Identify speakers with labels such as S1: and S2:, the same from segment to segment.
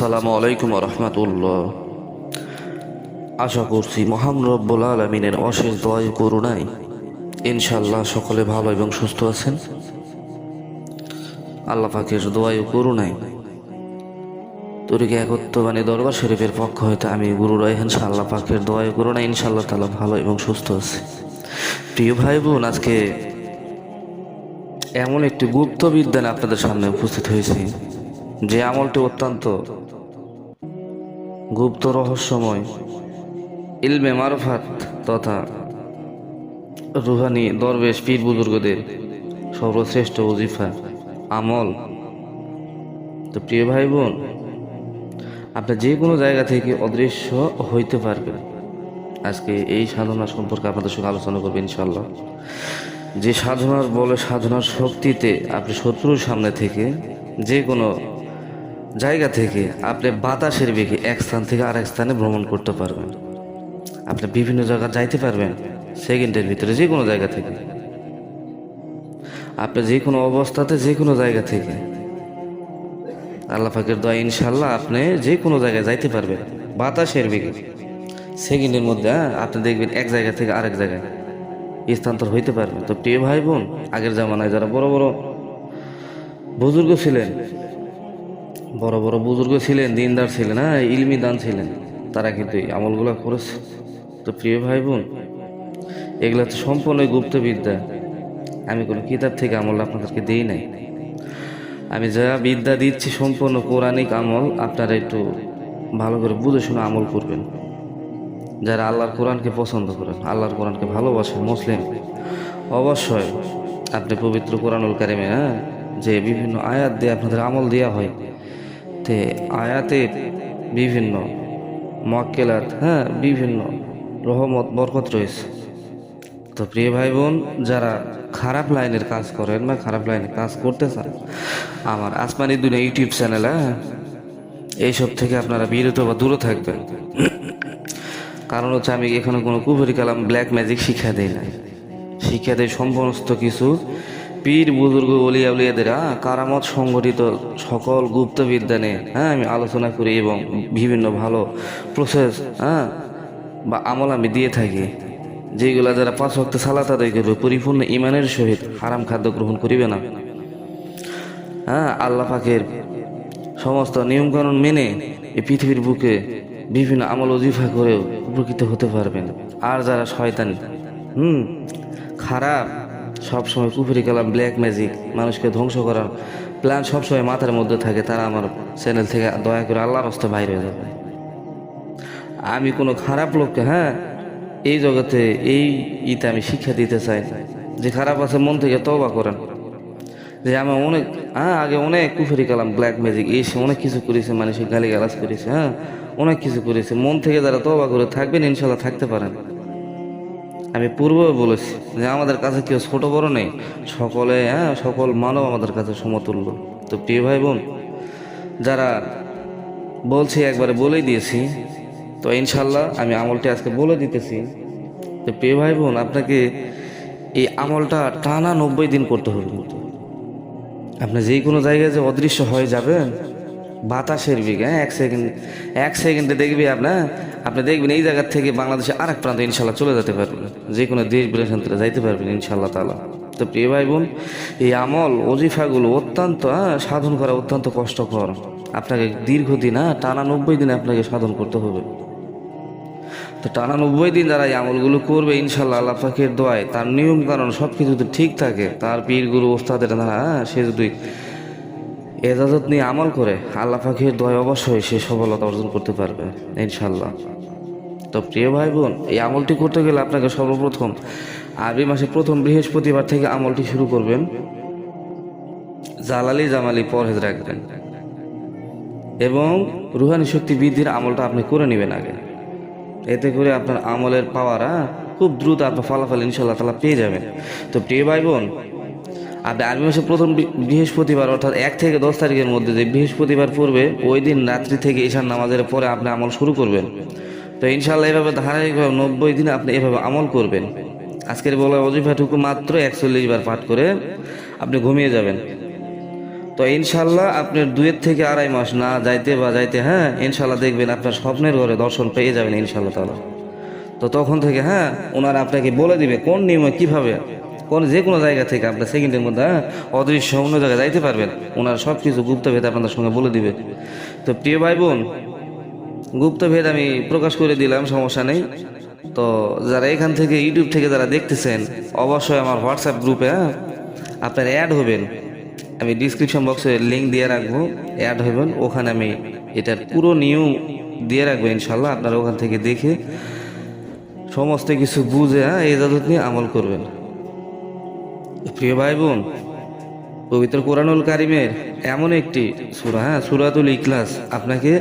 S1: আসসালামু আলাইকুম রহমতুল্লাহ আশা করছি মহান আলমিনের অশেষ দয় করুণাই ইনশাল্লাহ সকলে ভালো এবং সুস্থ আছেন। আল্লাহ পাকের দোয়াই করুণাই তরিকে একত্রবাণী দরবার শরীফের পক্ষ হইতে আমি গুরু রায়হান আল্লাহ পাকের দোয়াই করুণাই ইনশাল্লাহ তালা ভালো এবং সুস্থ আছে। প্রিয় ভাই বোন আজকে এমন একটি গুপ্ত বিদ্যানে আপনাদের সামনে উপস্থিত হয়েছি, যে আমলটি অত্যন্ত গুপ্ত রহস্যময়, ইলমে মারফাত তথা রুহানি দরবেশ পীর বুজুর্গদের সর্বশ্রেষ্ঠ ওজিফা, আমল। তো প্রিয় ভাই বোন আপনি যে কোনো জায়গা থেকে অদৃশ্য হইতে পারবেন। আজকে এই সাধনা সম্পর্কে আপনাদের সঙ্গে আলোচনা করব ইনশাল্লাহ যে সাধনার বলে সাধনার শক্তিতে আপনি শত্রুর সামনে থেকে যে কোনো জায়গা থেকে আপনি বাতাসের বেগে এক স্থান থেকে আরেক স্থানে ভ্রমণ করতে পারবেন। আপনি বিভিন্ন জায়গা যাইতে পারবেন সেকেন্ডের ভিতরে যে কোনো জায়গা থেকে। আপনি যে কোনো অবস্থাতে যে কোনো জায়গা থেকে। আল্লাহ পাকের দয়া ইনশাল্লাহ আপনি যে কোনো জায়গায় যাইতে পারবেন বাতাসের বেগে। সেকেন্ডের মধ্যে হ্যাঁ, আপনি দেখবেন এক জায়গা থেকে আরেক জায়গায় স্থানান্তর হইতে পারবেন। তো প্রিয় ভাই বোন আগের জামানায় যারা বড় বড় বুজুর্গ ছিলেন বড় বড় বুজুর্গ ছিলেন, দিনদার ছিলেন হ্যাঁ ইলমি দান ছিলেন, তারা কিন্তু এই আমলগুলো করেছে। তো প্রিয় ভাই বোন এগুলো তো সম্পূর্ণ গুপ্ত বিদ্যা আমি কোনো কিতাব থেকে আমল আপনাদেরকে দিই নাই। আমি যা বিদ্যা দিচ্ছি সম্পূর্ণ পৌরাণিক আমল, আপনারা একটু ভালো করে বুঝে শুনে আমল করবেন। যারা আল্লাহর কোরআনকে পছন্দ করেন, আল্লাহর কোরআনকে ভালোবাসেন, মুসলিম, অবশ্যই আপনি পবিত্র কোরআনুল কারিমে হ্যাঁ যে বিভিন্ন আয়াত দিয়ে আপনাদের আমল দেওয়া হয় তে আয়াতে বিভিন্ন মক্কেলাত হ্যাঁ বিভিন্ন রহমত, বরকত রয়েছে। তো প্রিয় ভাই বোন যারা খারাপ লাইনের কাজ করেন বা খারাপ লাইনে কাজ করতে চান, আমার আসমানি দুনিয়া ইউটিউব চ্যানেল হ্যাঁ এইসব থেকে আপনারা বিরত বা দূরে থাকবেন। কারণ হচ্ছে আমি এখানে কোনো কুফরি কালাম ব্ল্যাক ম্যাজিক শিক্ষা দেই না শিক্ষা দেয় সমস্ত কিছু পীর বুজুর্গ উলিয়াদের হ্যাঁ কারামত সংগঠিত সকল গুপ্ত বিদ্যা নিয়ে হ্যাঁ আমি আলোচনা করি এবং বিভিন্ন ভালো প্রসেস হ্যাঁ বা আমল আমি দিয়ে থাকি যেগুলা যারা পাঁচ ভক্ত সালাত আদায় করবে, পরিপূর্ণ ইমানের সহিত হারাম খাদ্য গ্রহণ করিবে না। হ্যাঁ আল্লাহ পাকের সমস্ত নিয়মকানুন মেনে এই পৃথিবীর বুকে বিভিন্ন আমল অজিফা করেও উপকৃত হতে পারবেন। আর যারা শয়তান, হুম, খারাপ সবসময় কুফুরি কালাম ব্ল্যাক ম্যাজিক মানুষকে ধ্বংস করার প্ল্যান সবসময় মাথার মধ্যে থাকে, তারা আমার চ্যানেল থেকে দয়া করে আল্লাহর হস্তে বাইরে হয়ে যাবে। আমি কোনো খারাপ লোককে হ্যাঁ এই জগতে এই ইতে আমি শিক্ষা দিতে চাই। যে খারাপ আছে, মন থেকে তবা করেন। যে আমি অনেক হ্যাঁ আগে অনেক কুফুরি কালাম ব্ল্যাক ম্যাজিক এসে অনেক কিছু করেছে, মানুষের গালি গালাজ করেছে হ্যাঁ অনেক কিছু করেছে। মন থেকে যারা তবা করে থাকবেন, ইনশাল্লাহ থাকতে পারেন। আমি পূর্বে বলেছি যে আমাদের কাছে কেউ ছোট বড় নেই। সকলে হ্যাঁ সকল মানব আমাদের কাছে সমতুল্য। তো প্রিয় ভাই বোন, যারা বলছি, একবারে বলেই দিয়েছি, তো ইনশাল্লাহ আমি আমলটি আজকে বলে দিতেছি। তো প্রিয় ভাই বোন, আপনাকে এই আমলটা টানা নব্বই দিন করতে হবে কিন্তু। আপনি যে কোনো জায়গায় যে অদৃশ্য হয়ে যাবেন, বাতাসের বেগে হ্যাঁ এক সেকেন্ড, এক সেকেন্ডে দেখবি আপনার আপনি দেখবেন এই জায়গার থেকে বাংলাদেশে আরেক প্রান্ত ইনশাল্লাহ চলে যেতে পারবেন যে কোনো দেশ বিদেশান্তরে যাইতে পারবেন ইনশাল্লাহ তালা তো প্রিয় ভাই বোন এই আমল অজিফাগুলো অত্যন্ত সাধন করা অত্যন্ত কষ্টকর। আপনাকে দীর্ঘদিন হ্যাঁ টানা নব্বই দিন আপনাকে সাধন করতে হবে। তো টানা নব্বই দিন যারা এই আমলগুলো করবে ইনশাল্লাহ আল্লাহ পাখির দোয়ায়, তার নিয়ম কারণ সব কিছু যদি ঠিক থাকে, তার পীর গুরু ওস্তাদের দ্বারা সে যদি এজাজত নিয়ে আমল করে, আল্লাহ পাখির দোয়ায় অবশ্যই সে সফলতা অর্জন করতে পারবে ইনশাল্লাহ তো প্রিয় ভাই বোন এই আমলটি করতে গেলে আপনাকে সর্বপ্রথম আরবি মাসে প্রথম বৃহস্পতিবার থেকে আমলটি শুরু করবেন। জালালি জামালি পরহেজ রাখবেন। এবং রুহানি শক্তি বৃদ্ধির আমলটা আপনি করে নেবেন আগে। এতে করে আপনার আমলের পাওয়ার খুব দ্রুত আপনার ফলাফল ইনশাল্লাহ তালা পেয়ে যাবেন। তো প্রিয় ভাই বোন আপনি আরবি মাসের প্রথম বৃহস্পতিবার অর্থাৎ এক থেকে দশ তারিখের মধ্যে যে বৃহস্পতিবার পড়বে, ওই দিন রাত্রি থেকে ঈশান নামাজের পরে আপনি আমল শুরু করবেন। তো ইনশাল্লাহ এভাবে ধারাবাহিকভাবে নব্বই দিন আপনি এভাবে আমল করবেন। আজকের বলা অজিফাটুকু মাত্র একচল্লিশ বার পাঠ করে আপনি ঘুমিয়ে যাবেন। তো ইনশাল্লাহ আপনার দুয়ের থেকে আড়াই মাস না যাইতে বা যাইতে হ্যাঁ ইনশাল্লাহ দেখবেন আপনার স্বপ্নের ঘরে দর্শন পেয়ে যাবেন ইনশাল্লাহ তালা তো তখন থেকে হ্যাঁ ওনারা আপনাকে বলে দিবে কোন নিয়মে কীভাবে, কোন যে কোনো জায়গা থেকে আপনার সেকেন্ডের মধ্যে হ্যাঁ অদৃশ্য অন্য জায়গায় যাইতে পারবেন। ওনারা সব কিছু গুপ্তভেদ আপনাদের সঙ্গে বলে দিবে। তো প্রিয় ভাই বোন গুপ্তভেদ আমি প্রকাশ করে দিলাম, সমস্যা নেই। তো যারা এখান থেকে ইউটিউব থেকে যারা দেখতেছেন, অবশ্যই আমার হোয়াটসঅ্যাপ গ্রুপে আপনারা অ্যাড হবেন। আমি ডিসক্রিপশন বক্সে লিঙ্ক দিয়ে রাখব অ্যাড হবেন। ওখানে আমি এটার পুরো নিয়ম দিয়ে রাখব ইনশাল্লাহ আপনারা ওখান থেকে দেখে সমস্ত কিছু বুঝে হ্যাঁ এই জাদুত নিয়ে আমল করবেন। প্রিয় ভাই বোন পবিত্র কোরআনুল কারিমের এমন একটি সুরা হ্যাঁ সুরাতুল ইখলাস, আপনাকে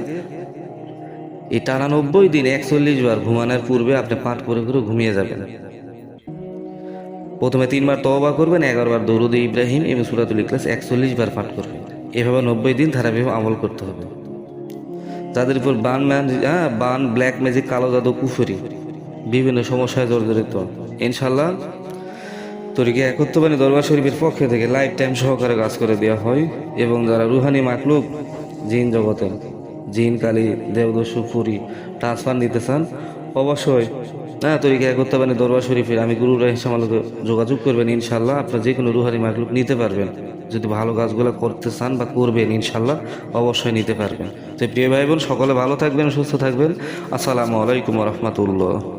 S1: এই টানা নব্বই দিন একচল্লিশ বার ঘুমানোর পূর্বে আপনি পাঠ করে করে ঘুমিয়ে যাবেন। প্রথমে তিনবার তওবা করবেন, এগারো বার দৌরুদ ইব্রাহিম এবং সুরাতুল ইখলাস একচল্লিশ বার পাঠ করবেন। এভাবে নব্বই দিন ধারাবাহিক আমল করতে হবে। যাদের উপর বান হ্যাঁ বান, ব্ল্যাক ম্যাজিক, কালো জাদু, কুফুরি বিভিন্ন সমস্যায় জর্জরিত। ইনশাল্লাহ তরিকে একত্রবাণী দরবার শরীফের পক্ষ থেকে লাইফ টাইম সহকারে কাজ করে দেওয়া হয় এবং যারা রুহানি মাকলুক জিন জগতের জিন, কালী দেবদস্যু পুরী ট্রান্সফার নিতে চান অবশ্যই হ্যাঁ করতে পারেন দরবার শরীফের আমি গুরু রাহিসাম আলোকে যোগাযোগ করবেন ইনশাল্লাহ আপনার যে কোনো রুহারি মাকলুক নিতে পারবেন। যদি ভালো কাজগুলো করতে চান বা করবেন ইনশাল্লাহ অবশ্যই নিতে পারবেন। তো প্রিয় ভাই বোন সকলে ভালো থাকবেন, সুস্থ থাকবেন। আসসালামু আলাইকুম রহমতুল্লাহ।